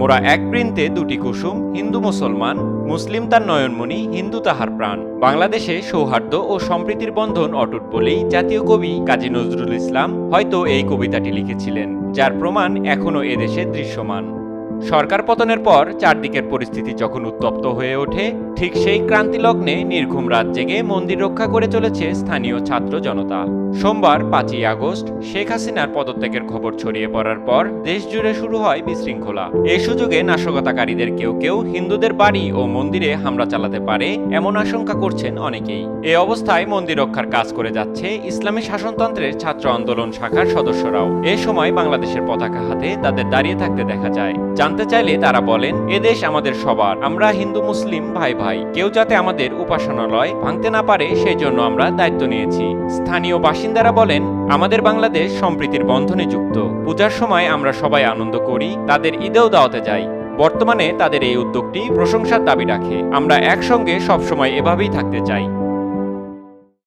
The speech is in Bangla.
মোরা এক বৃন্তে দুটি কুসুম, হিন্দু মুসলমান, মুসলিম তার নয়নমণি, হিন্দু তাহার প্রাণ। বাংলাদেশে সৌহার্দ্য ও সম্প্রীতির বন্ধন অটুট বলেই জাতীয় কবি কাজী নজরুল ইসলাম হয়তো এই কবিতাটি লিখেছিলেন, যার প্রমাণ এখনও এদেশে দৃশ্যমান। সরকার পতনের পর চারদিকের পরিস্থিতি যখন উত্তপ্ত হয়ে ওঠে, ঠিক সেই ক্রান্তি লগ্নে নির্ঘুম রাত জেগে মন্দির রক্ষা করে চলেছে স্থানীয় ছাত্র জনতা। সোমবার পাঁচই আগস্ট, শেখ হাসিনার পদত্যাগের খবর ছড়িয়ে পড়ার পর দেশ জুড়ে শুরু হয় বিশৃঙ্খলা। এই সুযোগে নাশকতাকারীদের কেউ কেউ, হিন্দুদের বাড়ি ও মন্দিরে হামলা চালাতে পারে এমন আশঙ্কা করছেন অনেকেই। এ অবস্থায় মন্দির রক্ষার কাজ করে যাচ্ছে ইসলামী শাসনতন্ত্রের ছাত্র আন্দোলন শাখার সদস্যরাও। এ সময় বাংলাদেশের পতাকা হাতে তাদের দাঁড়িয়ে থাকতে দেখা যায়। জানতে চাইলে তারা বলেন এদেশ আমাদের সবার। আমরা হিন্দু, মুসলিম, ভাই ভাই। কেউ যাতে আমাদের উপাসনালয় ভাঙতে না পারে সেই জন্য আমরা দায়িত্ব নিয়েছি। স্থানীয় বাসিন্দারা বলেন, আমাদের বাংলাদেশ সম্প্রীতির বন্ধনে যুক্ত। পূজার সময় আমরা সবাই আনন্দ করি, তাদের ঈদেও দাওয়াতে যাই। বর্তমানে তাদের এই উদ্যোগটি প্রশংসার দাবি রাখে। আমরা একসঙ্গে সবসময় এভাবেই থাকতে চাই।